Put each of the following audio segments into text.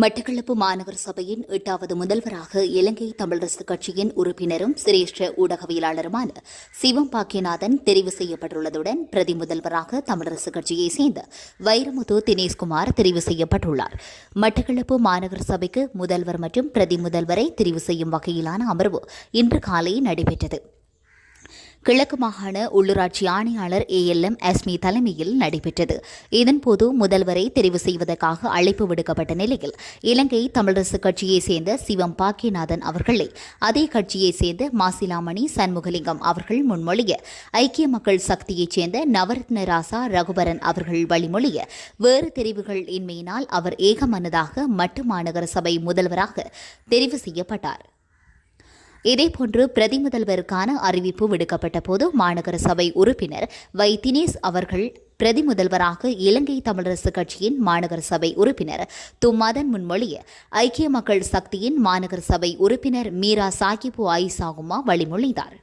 மட்டக்களப்பு மாநகர சபையின் எட்டாவது முதல்வராக இலங்கை தமிழரசு கட்சியின் உறுப்பினரும் சிரேஷ்ட ஊடகவியலாளருமான சிவம் பாக்கியநாதன் தெரிவு செய்யப்பட்டுள்ளதுடன் பிரதி முதல்வராக தமிழரசு கட்சியைச் சேர்ந்த வைரமுத்து தினேஷ்குமார் தெரிவு செய்யப்பட்டுள்ளார். மட்டக்களப்பு மாநகர சபைக்கு முதல்வர் மற்றும் பிரதி முதல்வரை தெரிவு செய்யும் வகையிலான அமர்வு இன்று காலை நடைபெற்றது. கிழக்கு மாகாண உள்ளூராட்சி ஆணையாளர் ஏ எல் எம் அஸ்மி தலைமையில் நடைபெற்றது. இதன்போது முதல்வரை தெரிவு செய்வதற்காக அழைப்பு விடுக்கப்பட்ட நிலையில் இலங்கை தமிழரசு கட்சியைச் சேர்ந்த சிவம் பாக்கியநாதன் அவர்களை அதே கட்சியைச் சேர்ந்த மாசிலாமணி சண்முகலிங்கம் அவர்கள் முன்மொழிய ஐக்கிய மக்கள் சக்தியைச் சேர்ந்த நவரத்ன ராசா ரகுபரன் அவர்கள் வழிமொழிய வேறு தெரிவுகள் இன்மையினால் அவர் ஏகமனதாக மட்டு மாநகர சபை முதல்வராக தெரிவு செய்யப்பட்டார். இதேபோன்று பிரதி முதல்வருக்கான அறிவிப்பு விடுக்கப்பட்ட போது மாநகர சபை உறுப்பினர் வை. தினேஷ் அவர்கள் பிரதி முதல்வராக இலங்கை தமிழரசு கட்சியின் மாநகர சபை உறுப்பினர் தும்மாதன் முன்மொழிய ஐக்கிய மக்கள் சக்தியின் மாநகர சபை உறுப்பினர் மீரா சாகிபு ஐசாகுமா வழிமொழிந்தார்.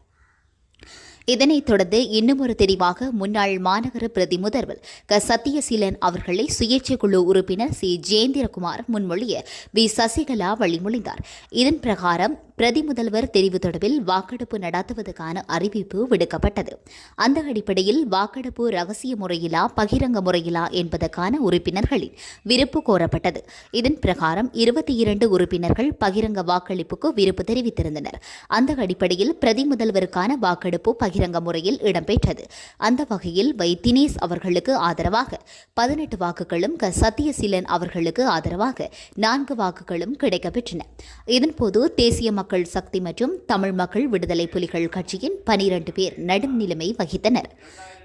இதனைத் தொடர்ந்து இன்னுமொரு தெரிவாக முன்னாள் மாநகர பிரதி முதல்வர் க. சத்தியசீலன் அவர்களை சுயேட்சை குழு உறுப்பினர் சி. ஜெயந்திரகுமார் முன்மொழிய வி. சசிகலா வழிமொழிந்தார். இதன் பிரகாரம் பிரதி முதல்வர் தெரிவு தொடர்பில் வாக்கெடுப்பு நடத்துவதற்கான அறிவிப்பு விடுக்கப்பட்டது. அந்த அடிப்படையில் வாக்கெடுப்பு ரகசிய முறையிலா பகிரங்க முறையிலா என்பதற்கான உறுப்பினர்களின் விருப்பு கோரப்பட்டது. இதன் பிரகாரம் இருபத்தி இரண்டு உறுப்பினர்கள் பகிரங்க வாக்களிப்புக்கு விருப்பு தெரிவித்திருந்தனர். அந்த அடிப்படையில் பிரதி முதல்வருக்கான வாக்கெடுப்பு பகிரங்க முறையில் இடம்பெற்றது. அந்த வகையில் வை. தினேஷ் அவர்களுக்கு ஆதரவாக பதினெட்டு வாக்குகளும் க. சத்தியசீலன் அவர்களுக்கு ஆதரவாக நான்கு வாக்குகளும் கிடைக்கப்பெற்றன. இதன்போது தேசிய மக்கள் சக்தி மற்றும் தமிழ் மக்கள் விடுதலை புலிகள் கட்சியின் பனிரண்டு பேர் நடுநிலைமை வகித்தனர்.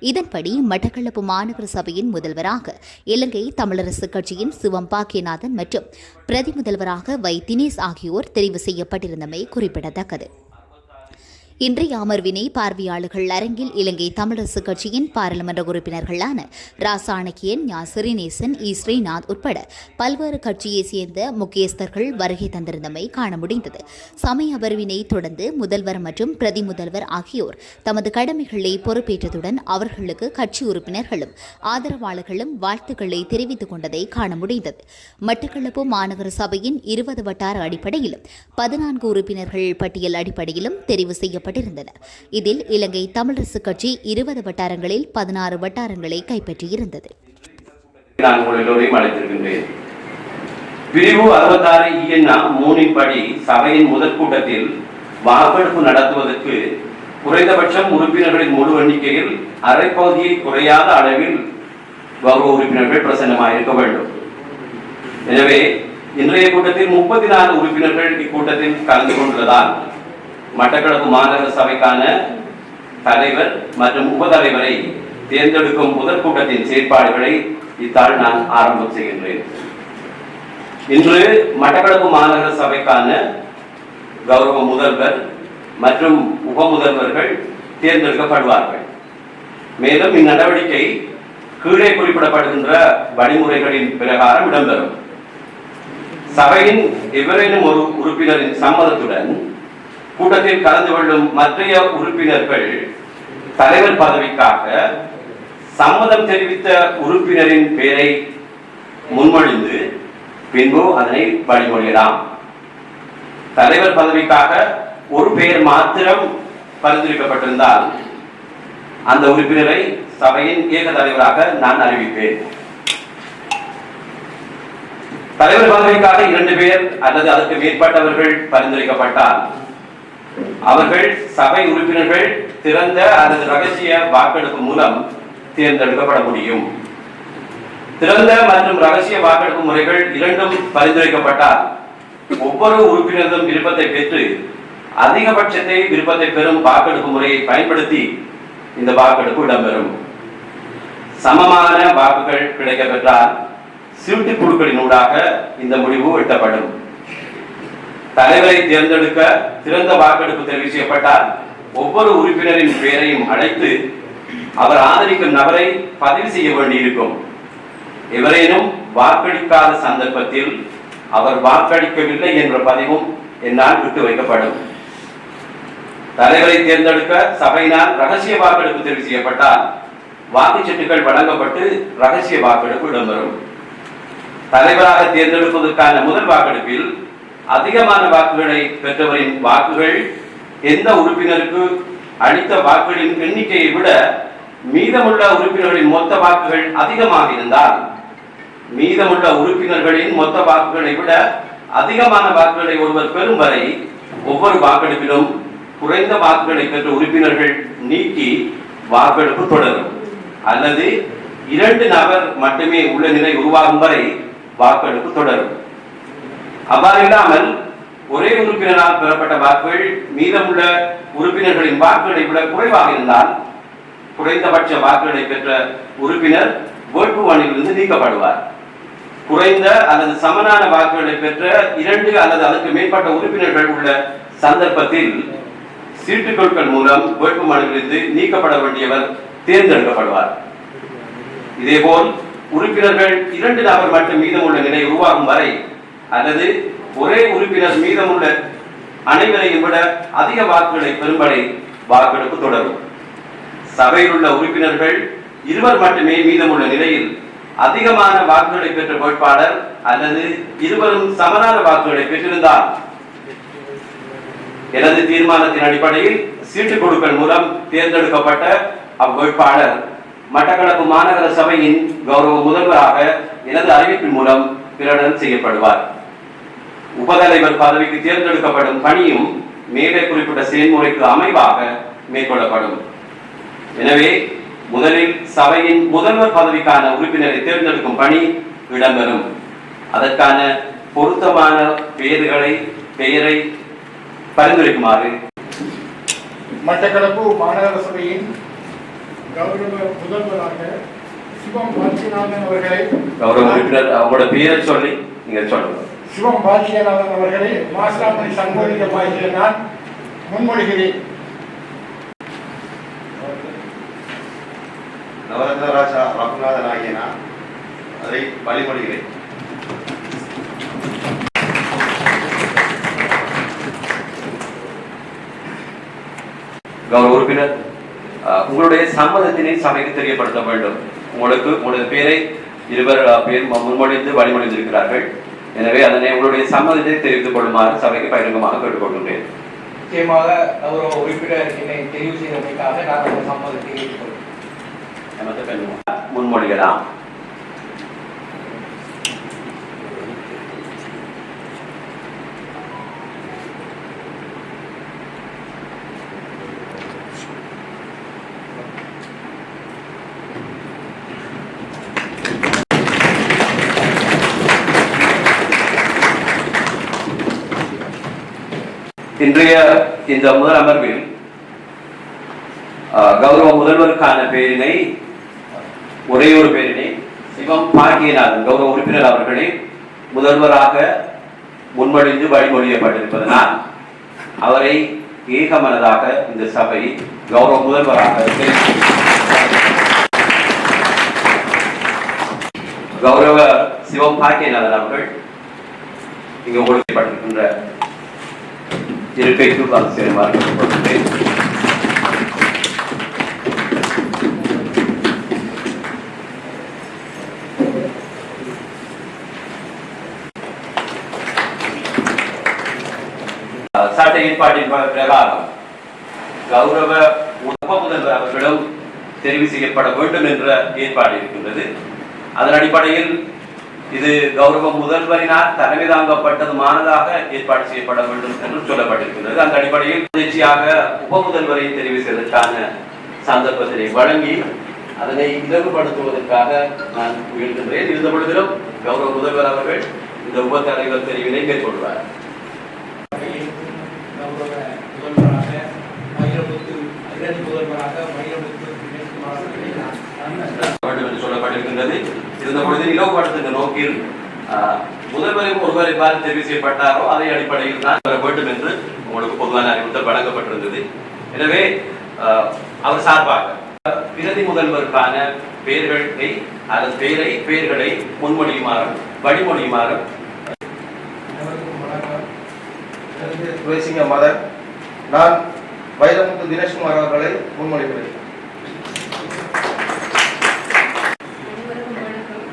இதன்படி மட்டக்களப்பு மாநகர சபையின் முதல்வராக இலங்கை தமிழரசு கட்சியின் சிவம் பாக்கியநாதன் மற்றும் பிரதி முதல்வராக வை தினேஷ் ஆகியோர் தெரிவு செய்யப்பட்டிருந்தமை குறிப்பிடத்தக்கது. இன்றைய அமர்வினை பார்வையாளர்கள் அரங்கில் இலங்கை தமிழரசு கட்சியின் பாராளுமன்ற உறுப்பினர்களான ராசாணக்கியன் ஞா சிறிநேசன் இ. ஸ்ரீநாத் உட்பட பல்வேறு கட்சியைச் சேர்ந்த முக்கியஸ்தர்கள் வருகை தந்திருந்தமை காண முடிந்தது. சமய அமர்வினை தொடர்ந்து முதல்வர் மற்றும் பிரதி முதல்வர் ஆகியோர் தமது கடமைகளை பொறுப்பேற்றதுடன் அவர்களுக்கு கட்சி உறுப்பினர்களும் ஆதரவாளர்களும் வாழ்த்துக்களை தெரிவித்துக் கொண்டதை காண முடிந்தது. மட்டக்களப்பு மாநகர சபையின் இருபது வட்டார அடிப்படையிலும் பதினான்கு உறுப்பினர்கள் பட்டியல் அடிப்படையிலும் தெரிவு செய்ய செய்யப்பட்டிருந்தனர் இதில் இலங்கை தமிழரசு கட்சி இருபது வட்டாரங்களில் பதினாறு வட்டாரங்களை கைப்பற்றியிருந்தது. பிரிவு அறுபத்தாறு இஎன்ஆ மூணின் படி சபையின் முதற் கூட்டத்தில் வாக்கெடுப்பு நடத்துவதற்கு குறைந்தபட்சம் உறுப்பினர்களின் முழு எண்ணிக்கையில் அரைப்பகுதியை குறையாத அளவில் கௌரவ உறுப்பினர்கள் பிரசன்னமாக இருக்க வேண்டும். எனவே இன்றைய கூட்டத்தில் முப்பத்தி நாலு உறுப்பினர்கள் இக்கூட்டத்தில் கலந்து கொண்டுள்ளதால் மட்டக்களப்பு மாநகர சபைக்கான தலைவர் மற்றும் உபதலைவரை தேர்ந்தெடுக்கும் முதற் கூட்டத்தின் செயற்பாடுகளை இத்தாள் நான் ஆரம்பம் செய்கின்றேன். இன்று மட்டக்களப்பு மாநகர சபைக்கான கௌரவ முதல்வர் மற்றும் உப முதல்வர்கள் தேர்ந்தெடுக்கப்படுவார்கள். மேலும் இந்நடவடிக்கை கீழே குறிப்பிடப்படுகின்ற வழிமுறைகளின் பிரகாரம் இடம்பெறும். சபையின் எவரேனும் ஒரு உறுப்பினரின் சம்மதத்துடன் கூட்டத்தில் கலந்து கொள்ளும் மற்றைய உறுப்பினர்கள் தலைவர் பதவிக்காக சம்மதம் தெரிவித்த உறுப்பினரின் பெயரை முன்மொழிந்து பின்பு அதனை வழிமொழியலாம். தலைவர் பதவிக்காக ஒரு பெயர் மாத்திரம் பரிந்துரைக்கப்பட்டிருந்தால் அந்த உறுப்பினரை சபையின் ஏக தலைவராக நான் அறிவிப்பேன். தலைவர் பதவிக்காக இரண்டு பேர் அல்லது அதற்கு மேற்பட்டவர்கள் பரிந்துரைக்கப்பட்டால் அவர்கள் சபை உறுப்பினர்கள் திறந்த அல்லது ரகசிய வாக்கெடுப்பு மூலம் தேர்ந்தெடுக்கப்பட முடியும். திறந்த மற்றும் ரகசிய வாக்கெடுப்பு முறைகள் இரண்டும் பரிந்துரைக்கப்பட்டால் ஒவ்வொரு உறுப்பினரும் விருப்பத்தை பெற்று அதிகபட்சத்தை விருப்பத்தை பெறும் வாக்கெடுப்பு முறையை பயன்படுத்தி இந்த வாக்கெடுப்பு இடம்பெறும். சமமான வாக்குகள் கிடைக்கப்பெற்றால் சீட்டு குழுக்களின் ஊடாக இந்த முடிவு எட்டப்படும். தலைவரை தேர்ந்தெடுக்க திறந்த வாக்கெடுப்பு தெரிவு செய்யப்பட்டால் ஒவ்வொரு உறுப்பினரின் பெயரையும் அழைத்து அவர் ஆதரிக்கும் நபரை பதிவு செய்ய வேண்டியிருக்கும். எவரேனும் வாக்களிக்காத சந்தர்ப்பத்தில் அவர் வாக்களிக்கவில்லை என்ற பதிவும் என்னால் விட்டு வைக்கப்படும். தலைவரை தேர்ந்தெடுக்க சபையினால் ரகசிய வாக்கெடுப்பு தெரிவு செய்யப்பட்டால் வாக்குச்சீட்டுகள் வழங்கப்பட்டு ரகசிய வாக்கெடுப்பு இடம்பெறும். தலைவராக தேர்ந்தெடுப்பதற்கான முதல் வாக்கெடுப்பில் அதிகமான வாக்குகளை பெற்றவரின் வாக்குகள் எந்த உறுப்பினருக்கு அளித்த வாக்குகளின் எண்ணிக்கையை விட மீதமுள்ள உறுப்பினர்களின் மொத்த வாக்குகள் அதிகமாக இருந்தால் மீதமுள்ள உறுப்பினர்களின் மொத்த வாக்குகளை விட அதிகமான வாக்குகளை ஒருவர் பெறும் வரை ஒவ்வொரு வாக்கெடுப்பிலும் குறைந்த வாக்குகளை பெற்ற உறுப்பினர்கள் நீக்கி வாக்கெடுப்பு தொடரும். அல்லது இரண்டு நபர் மட்டுமே உள்ள நிலை உருவாகும் வரை வாக்கெடுப்பு தொடரும். அவ்வாறு இல்லாமல் ஒரே உறுப்பினரால் பெறப்பட்ட வாக்குகள் மீதமுள்ள உறுப்பினர்களின் வாக்குகளை விட குறைவாக இருந்தால் குறைந்தபட்ச வாக்குகளை பெற்ற உறுப்பினர் வேட்புமனுவிலிருந்து நீக்கப்படுவார். குறைந்த அல்லது சமனான வாக்குகளை பெற்ற இரண்டு அல்லது அதற்கு மேற்பட்ட உறுப்பினர்கள் உள்ள சந்தர்ப்பத்தில் சீட்டுக்குழுக்கள் மூலம் வேட்புமனுவிலிருந்து நீக்கப்பட வேண்டியவர் தேர்ந்தெடுக்கப்படுவார். இதேபோல் உறுப்பினர்கள் இரண்டு நபர் மட்டும் மீதமுள்ள நிலை உருவாகும் வரை அல்லது ஒரே உறுப்பினர் மீதமுள்ள அனைவரையும் விட அதிக வாக்குகளை பெறும்படி வாக்கெடுப்பு தொடரும். சபையில் உள்ள உறுப்பினர்கள் இருவர் மட்டுமே மீதமுள்ள நிலையில் அதிகமான வாக்குகளை பெற்ற வேட்பாளர் அல்லது இருவரும் சமனான வாக்குகளை பெற்றிருந்தால் எனது தீர்மானத்தின் அடிப்படையில் சீட்டு குழுக்கள் மூலம் தேர்ந்தெடுக்கப்பட்ட அவ்வேட்பாளர் மட்டக்களப்பு மாநகர சபையின் கௌரவ முதல்வராக எனது அறிவிப்பின் மூலம் பிரகடனம் செய்யப்படுவார். உபதலைவர் பதவிக்கு தேர்ந்தெடுக்கப்படும் பணியும் மேலே குறிப்பிட்ட செயல்முறைக்கு அமைவாக மேற்கொள்ளப்படும். எனவே முதலில் சபையின் முதல்வர் பதவிக்கான உறுப்பினரை தேர்ந்தெடுக்கும் பணி இடம்பெறும். அதற்கான பொருத்தமான பெயர்களை பெயரை பரிந்துரைக்குமாறு. மட்டக்களப்பு மாநகர சபையின் கௌரவ முதல்வராக சிவம் பாக்கியநாதன் அவர்களை கௌரவ உறுப்பினர் அவங்களோட பெயரை சொல்லி நீங்க சொல்லுங்க. சிவம் பாக்கியநாதன் அவர்களை மாசிலாமணி சங்கோலிகமாகிய நான் முன்மொழிகிறேன். நவரத்னராஜா ரகுநாதன் ஆகிய நான் அதை வழிமொழிகிறேன் கௌரவ உறுப்பினர் அஹ், உங்களுடைய சம்மதத்தினை சபைக்கு தெரியப்படுத்த வேண்டும். உங்களுக்கு உங்களது பேரை இருவர் பேர் முன்மொழிந்து வழிமொழிந்திருக்கிறார்கள். எனவே அதனை உங்களுடைய சம்மதத்தை தெரிவித்துக் கொள்ளுமாறு சபைக்கு பகிரங்கமாக கேட்டுக்கொள்கின்றேன். நிச்சயமாக கௌரவ உறுப்பினர் என்னை தெரிவு செய்தமைக்காக நான் சம்மதத்தை முன்மொழியலாம். இன்றைய இந்த முதல் அமர்வில் கௌரவ முதல்வருக்கான பேரினை ஒரே ஒரு பேரினை சிவம் பாண்டியநாதன் கௌரவ உறுப்பினர் அவர்களே முதல்வராக முன்மொழிந்து வழிமொழியப்பட்டிருப்பதனால் அவரை ஏகமனதாக இந்த சபை கௌரவ முதல்வராக கௌரவ சிவம் பாண்டியநாதன் அவர்கள் இங்கு ஒழுங்கப்பட்டிருக்கின்ற இருக்கைக்கு வந்து சேருமாறு சட்ட ஏற்பாட்டின் பிரகாரம் கௌரவ உப முதல்வர் அவர்களும் தெரிவு செய்யப்பட வேண்டும் என்ற ஏற்பாடு இருக்கின்றது. அதன் அடிப்படையில் இது கௌரவ முதல்வரினால் தலைமை தாங்கப்பட்டது தாங்கப்பட்டதுமானதாக ஏற்பாடு செய்யப்பட வேண்டும் என்று சொல்லப்பட்டிருக்கிறது. அந்த அடிப்படையில் முயற்சியாக உப முதல்வரை தெரிவு செய்வதற்கான சந்தர்ப்பத்தினை வழங்கி அதனை இலகுபடுத்துவதற்காக நான் முயல்கின்றேன் இருந்த பொழுதிலும் கௌரவ முதல்வர் அவர்கள் இந்த உப தலைவர் தெரிவினை மேற்கொள்வார். முதல்வராக முதல்வராக வைரமுத்து தினேஷ்குமார் அவர்களை நான் வேண்டும் என்று சொல்லப்பட்டிருக்கின்றது இருந்த பொழுது இலவுபடுத்துகின்ற நோக்கில் ஆஹ், முதல்வரும் ஒருவர் எவ்வாறு தெரிவு செய்யப்பட்டாரோ அதே அடிப்படையில் தான் வர வேண்டும் என்று உங்களுக்கு பொதுவான அறிவுறுத்தல் வழங்கப்பட்டிருந்தது. எனவே ஆஹ், அவர் சார்பாக பிரதி முதல்வருக்கான பெயர்களை அதன் பெயரை பெயர்களை முன்மொழியுமாறும் வழிமொழியுமாறும் அனைவருக்கும் துளசிங்க மதன். நான் வைரமுத்து தினேஷ்குமார் அவர்களை முன்மொழிகிறேன் அனைவருக்கும் வணக்கம்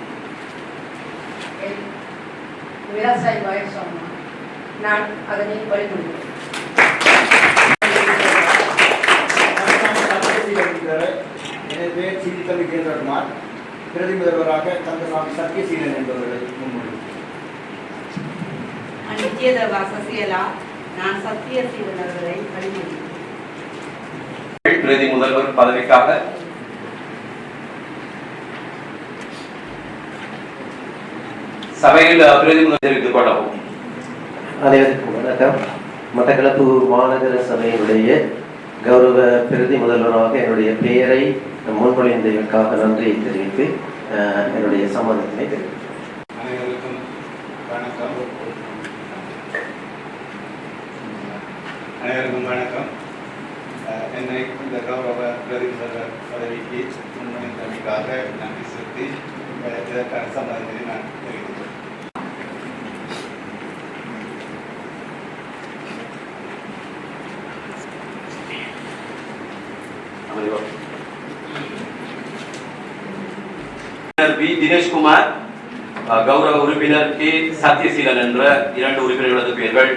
என் விவசாயி வயசான நான் அதனை வழிமொழிகிறேன் எனது பெயர் சிறிதவி கேந்திரகுமார் பிரதி முதல்வராக கந்தசாமி சத்யசீலன் என்பவர்களை முன்மொழி நித்யதவா சசிகலா நான் சத்தியசீலன் அவர்களை வழிமொழிகிறேன் பிரதி முதல்வர் பதவிக்காக சபையில் பிரதி முதல்வர் தெரிவித்துக் கொள்ளவும் அனைவருக்கும் வணக்கம். மட்டக்களப்பு மாநகர சபையினுடைய கௌரவ பிரதி முதல்வராக என்னுடைய பெயரை முன்மொழிந்ததற்காக நன்றியை தெரிவித்து அஹ், என்னுடைய சம்மதத்தினை தெரிவித்தேன் அனைவருக்கும் வணக்கம். அனைவருக்கும் வணக்கம். என்னை இந்த கௌரவ பிரதிநிதர் பதவிக்கு முன்மொழிந்தமைக்காக நன்றி செலுத்தி பி. நான் தினேஷ்குமார் கௌரவ உறுப்பினர் கே. சத்யசீலன் என்ற இரண்டு உறுப்பினர்களது பெயர்கள்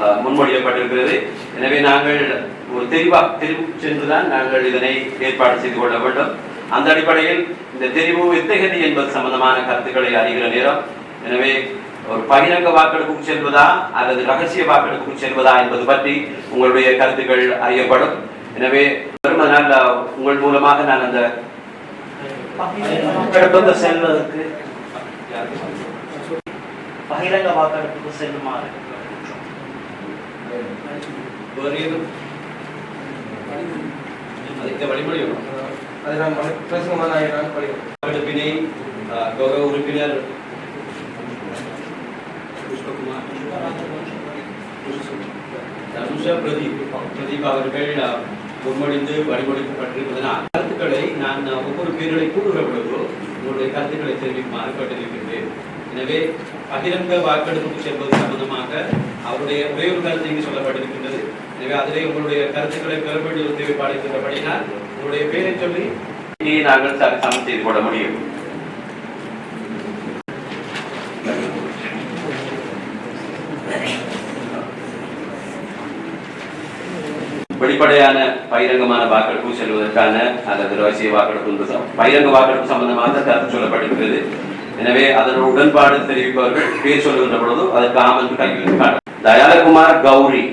அஹ், முன்மொழியப்பட்டிருக்கிறது. எனவே நாங்கள் ஒரு தெரிவா தெரிவு சென்றுதான் நாங்கள் இதனை ஏற்பாடு செய்து கொள்ள வேண்டும். அந்த அடிப்படையில் இந்த தெரிவு எத்தகையது என்பது சம்பந்தமான கருத்துக்களை அறிகிற நேரம் எனவே ஒரு பகிரங்க வாக்கெடுப்புக்கு செல்வதா அல்லது ரகசிய வாக்கெடுப்புக்கு செல்வதா என்பது பற்றி உங்களுடைய கருத்துக்கள் அறியப்படும் எனவே வருமானால் அஹ், உங்கள் மூலமாக நான் அந்த வாக்கெடுப்புக்கு செல்வதற்கு பகிரங்க வாக்கெடுப்புக்கு செல்லுமாறு வேறு ஏதும் இந்த வழிமுறை வரும். அதை நான் பிரசங்கமாக நான் படிக்கிறேன் வாக்கெடுப்பினை கௌரவ உறுப்பினர் புஷ்பகுமார். தனுஷா பிரதீப் பிரதீப் அவர்கள் முன்மொழிந்து வழிமொழிக்கப்பட்டிருப்பதனால் கருத்துக்களை நான் ஒவ்வொரு பேர்களை கூறுகிற பொழுது உங்களுடைய கருத்துக்களை தெரிவிக்குமாறு கேட்டிருக்கின்றேன் எனவே பகிரங்க வாக்கெடுப்புக்கு செல்வது சம்பந்தமாக அவருடைய ஒரே ஒரு கருத்து இங்கு சொல்லப்பட்டிருக்கின்றது. எனவே அதிலே உங்களுடைய கருத்துக்களை பெற வேண்டிய தேவைப்பாடு இருக்கின்றபடினால் உங்களுடைய பேரை சொல்லி நாங்கள் ச- சமன் செய்து கொள்ள முடியும். வெளிப்படையான பகிரங்கமான வாக்கெடுப்பு செல்வதற்கான அல்லது ரகசிய வாக்கெடுப்பு பகிரங்க வாக்கெடுப்பு சம்பந்தமாக கருத்து சொல்லப்பட்டிருக்கிறது. எனவே அதன் உடன்பாடு தெரிவிப்பவர்கள் பேர் சொல்லுகின்ற பொழுது அதற்கு ஆமன் என்று கையில் தயாலகுமார் கௌரி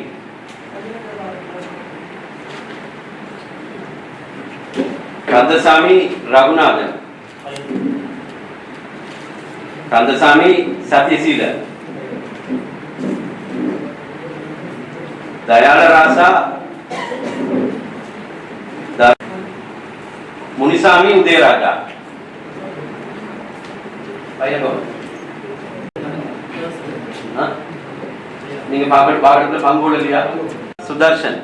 கந்தசாமி ரகுநாதன். கந்தசாமி சத்யசீலன் தயாளராசா ராசா. முனிசாமி உதயராஜா. நீங்க பாக்கெட் பாக்கெட்ல பங்கு இல்லையா? சுதர்ஷன்.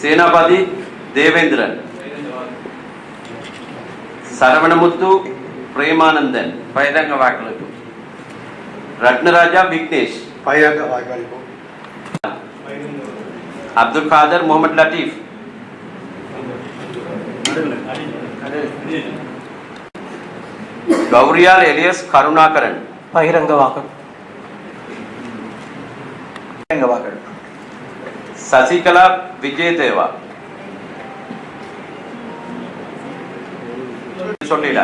சேனாபதி. தேவேந்திரன் சரவணமுத்து பிரேமானந்தன் பைரங்க வாக்களிப்பு ரத்னராஜா விக்னேஷ் பகிரங்க வாக்களிப்பு அப்துல் காதர் முகமது லத்தீப் கௌரியால் எலியஸ் கருணாகரன் பகிரங்க வாக்கெடுப்பு பகிரங்க வாக்கெடுப்பு சசிகலா விஜயதேவா சொல்லில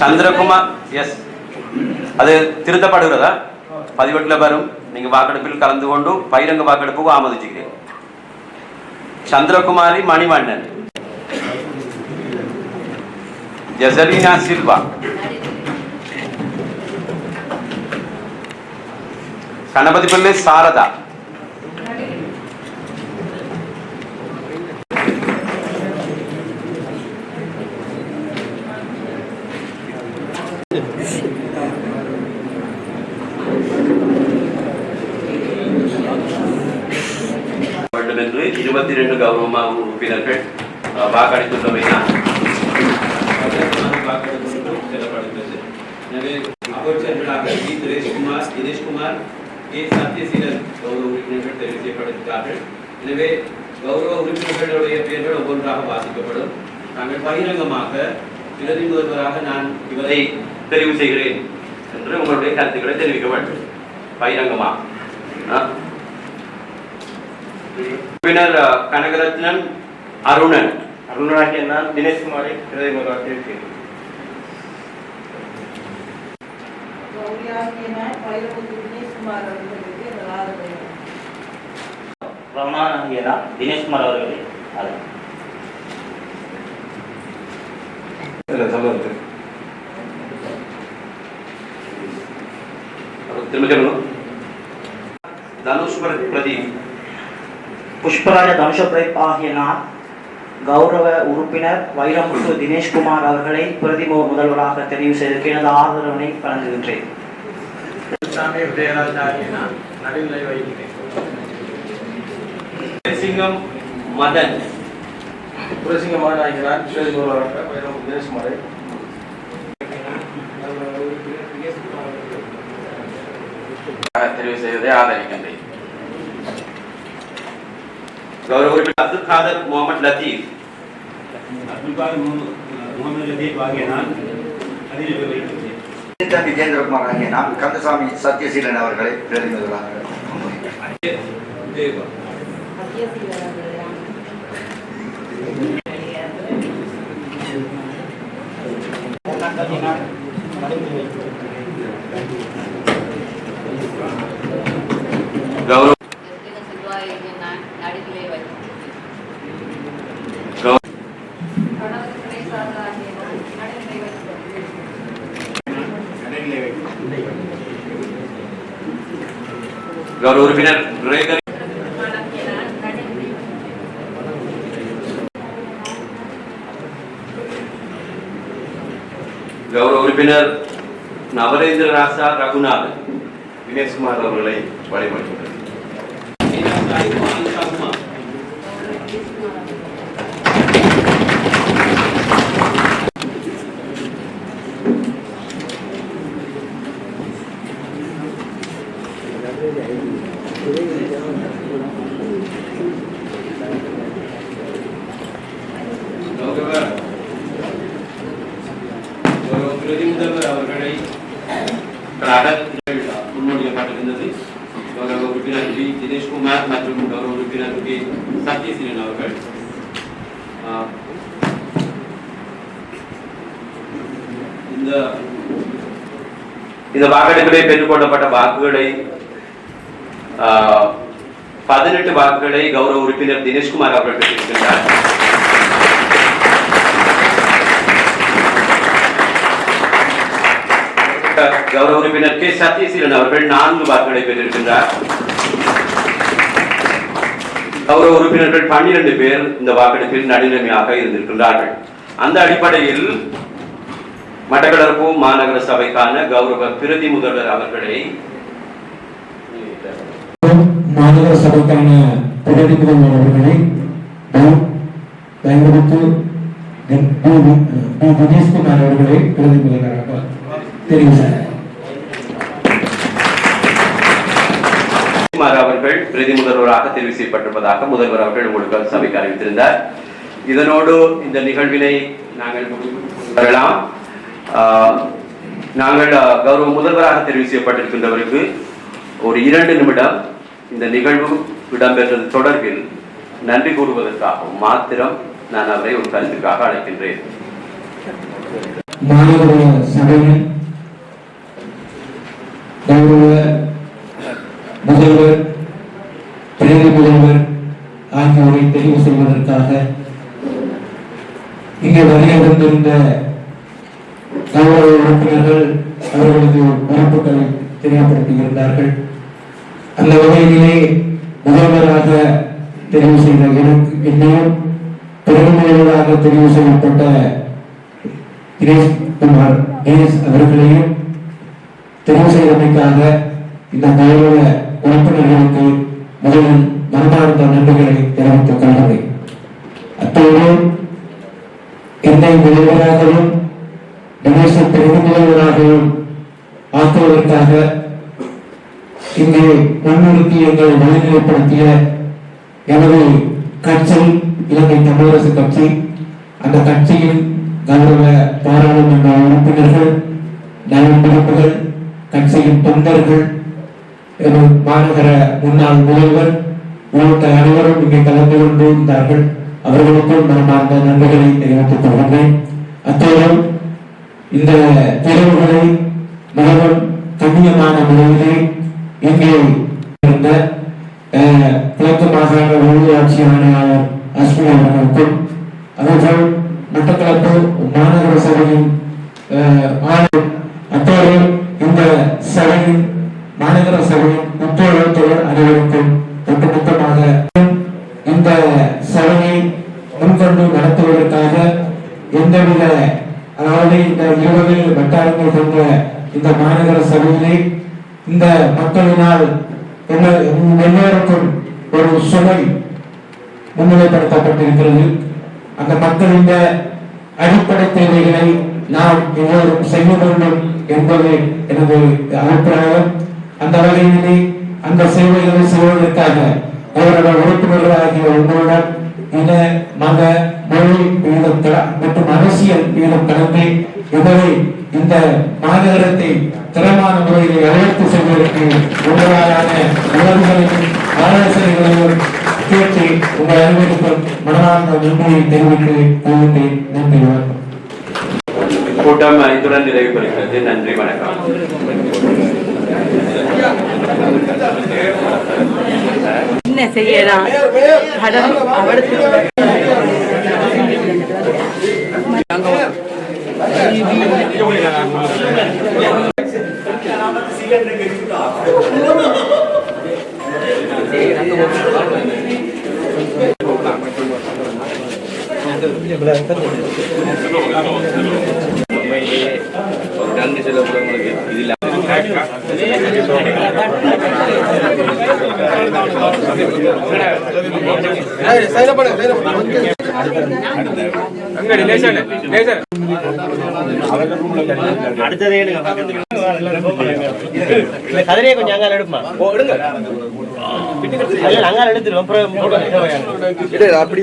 சந்திரகுமார் எஸ் அது திருத்தப்படுகிறதா? பதிவெட்டில் வரும். நீங்க வாக்கெடுப்பில் கலந்து கொண்டு பயிரங்க வாக்கெடுப்புக்கு ஆமதிச்சுக்கிறேன். சந்திரகுமாரி மணிமண்டன் ஜெசலினா சில்வா. கணபதி பிள்ளை சாரதா. இருபத்தி ரெண்டு கௌரவ உறுப்பினர்கள் அஹ், வாக்களித்துள்ளமையினால் எனவே அமைச்சர்களாக வி. தினேஷ்குமார் தினேஷ்குமார் கே. சத்யசீலன் கௌரவ உறுப்பினர்கள் தெரிவு செய்யப்படுகிறார்கள் எனவே கௌரவ உறுப்பினர்களுடைய பெயர்கள் ஒவ்வொன்றாக வாசிக்கப்படும். நாங்கள் பகிரங்கமாக பிரதி முதல்வராக நான் இவரை தெரிவு செய்கிறேன் என்று உங்களுடைய கருத்துக்களை தெரிவிக்க வேண்டும். பகிரங்கமாக ஆ? உறுப்பினர் அஹ், கனகரத்னன் அருணன் அருணாகிய நான் தினேஷ்குமாரை பிரதி முதல்வராக இருக்கிறேன் கௌரியாகிய நான் வைரமுத்து தினேஷ்குமார் அவர்களுக்கு புஷ்பராஜ தனுஷபிரேப் ஆகிய நான் கௌரவ உறுப்பினர் வைரமுத்து தினேஷ்குமார் அவர்களை பிரதி மு- முதல்வராக தெரிவு செய்ததற்கு எனது ஆதரவினை வழங்குகின்றேன். சிங்கம் மதன். புரசிங்கமான ஆகிய நான் பிரதி முதல்வராக வைரம் தினேஷ்குமாரை. தெரிவு செய்வதை ஆதரிக்கின்றேன். கௌரவ உறுப்பினர் அப்துல் காதர் முகமது லத்தீப் சீதன் விஜேந்திரகுமார் ஆகிய நான் கந்தசாமி சத்யசீலன் அவர்களை பிரதி முதல்வராக முன்மொழிகிறேன். தேவா சத்யசீலன் அவர்களே கௌரவ கௌ- கணவர் பிரேசாக ஆகிய நான் நடுநிலை வைக்கிறேன் கௌரவ உறுப்பினர் கிரேகரி கௌரவ உறுப்பினர் நவரேந்திர ராசா ரகுநாதன் தினேஷ்குமார் அவர்களை வழிமொழிகிறேன் கௌரவ கௌரவ பிரதி முதல்வர் அவர்களை முன்மொழியப்பட்டிருந்தது கௌரவ உறுப்பினர் வி தினேஷ்குமார் மற்றும் கௌரவ உறுப்பினர் வி சத்யசீலன் அவர்கள் இந்த இந்த வாக்கெடுப்பிலே பெற்றுக்கொள்ளப்பட்ட வாக்குகளை பதினெட்டு வாக்குகளை கௌரவ உறுப்பினர் தினேஷ்குமார் அவர்கள் பெற்றிருக்கின்றார். கௌரவ உறுப்பினர் கே. சத்யசீலன் அவர்கள் நான்கு வாக்குகளை பெற்றிருக்கின்றார். கௌரவ உறுப்பினர்கள் பன்னிரண்டு பேர் இந்த வாக்கெடுப்பில் நடுநிலைமையாக இருந்திருக்கின்றார்கள். அந்த அடிப்படையில் மட்டக்களப்பு மாநகர சபைக்கான கௌரவ பிரதி முதல்வர் அவர்களை மாநகர சபைக்கான பிரதி முதல்வர் அவர்களை பயன்படுத்தி தினேஷ்குமார் அவர்களை பிரதி முதல்வராக செய்தார் குமார் அவர்கள் பிரதி முதல்வராக தெரிவு செய்யப்பட்டிருப்பதாக முதல்வர் அவர்கள் உங்களுக்கு சபைக்கு அறிவித்திருந்தார். இதனோடு இந்த நிகழ்வினை நாங்கள் ஆஹ், நாங்கள் கௌரவ முதல்வராக தெரிவு செய்யப்பட்டிருக்கின்றவருக்கு ஒரு இரண்டு நிமிடம் இந்த நிகழ்வு இடம்பெற்றது தொடர்பில் நன்றி கூறுவதற்காகவும் மாத்திரம் நான் அவரை ஒரு கருத்துக்காக அழைக்கின்றேன் மாநகர சபையின் கௌரவ முதல்வர் பிரதி முதல்வர் ஆகியோரை தெரிவு செய்வதற்காக இங்கே வருகை வந்திருந்த கௌரவ உறுப்பினர்கள் அவர்களது பொறுப்புகளை தெரியப்படுத்தியிருந்தார்கள் அந்த வகையிலே முதல்வராக தெரிவு செய்த எனக்கு என்னையும் பெருமையாளராக தெரிவு செய்யப்பட்ட தினேஷ் குமார் தினேஷ் அவர்களையும் தெரிவு செய்தமைக்காக இந்த கௌரவ உறுப்பினர்களுக்கு முதலில் மனமார்ந்த நன்றிகளை தெரிவித்துக் கொள்கிறேன் அத்தோடு என்னை முதல்வராகவும் கணேச பிரதிநிதிகளாகவும் ஆக்குவதற்காக இங்கே முன்னிறுத்தி எங்களை வழிநிலைப்படுத்திய எனது கட்சி இலங்கை தமிழரசு கட்சி அந்த கட்சியின் கௌரவ பாராளுமன்ற உறுப்பினர்கள் நலன்புறுப்புகள் கட்சியின் தொண்டர்கள் எனும் மாநகர முன்னாள் முதல்வர் உள்ளிட்ட அனைவரும் இங்கே கலந்து கொண்டிருந்தார்கள் அவர்களுக்கும் மனமார்ந்த நன்மைகளை தெரிவித்துக் கொள்கின்றேன். அத்தோடும் இந்த தேர்வுகளை மிகவும் கண்ணியமான முறையிலே இங்கே இருந்த கிழக்கு மாகாண உள்ளாட்சி ஆணையாளர் அஸ்மி அவர்களுக்கும் அவர்கள் மட்டக்களப்பு மாநகர சபையின் ஆணையர் அத்தோடு இந்த சபையின் மாநகர சபையின் முத்தோழத்தோழர் அனைவருக்கும் ஒட்டுமொத்தமாக இந்த சபையை முன்கொண்டு நடத்துவதற்காக எந்தவித அதாவது இந்த இருபது வட்டாரங்கள் கொண்ட இந்த மாநகர சபையிலே இந்த மக்களினால் எல்லோருக்கும் ஒரு சுமை முன்னிலைப்படுத்தப்பட்டிருக்கிறது. அந்த மக்களின் அடிப்படை தேவைகளை நாம் எல்லோரும் செய்ய வேண்டும் என்பது எனது அபிப்பிராயம். அந்த வகையிலே அந்த சேவைகளை செய்வதற்காக அவரோட உறுப்பினர்களாகிய உங்களுடன் இன மத மொழி வீதம் மற்றும் அரசியல் வீதம் கலந்து இவரை இந்த மாநகரத்தை திறமான முறையில் அழைத்து செல்வதற்கு உங்களாலான ஆலோசனைகளையும் கேட்டு உங்கள் அனைவருக்கும் மனமார்ந்த நன்றியை தெரிவித்து கொள்கின்றேன். நன்றி வணக்கம். கூட்டம் இத்துடன் நிறைவு பெறுகிறது நன்றி வணக்கம். என்ன செய்யலாம்? கடன் அவளுக்கு சைன் பண்ணு சைன் பண்ணு அடுத்ததே கதிரையை கொஞ்சம் அங்கால எடுப்பா. ஓ எடுங்க. அங்கால எடுத்துருவோம் அப்புறம் போட்டு இல்ல அப்படி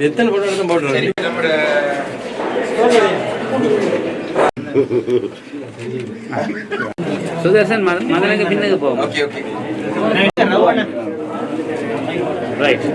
எத்தனை போட்டோ எடுத்து போட்டுருங்க சுதர்சன் மதனுக்கு பின்னுக்கு போகும் ரைட்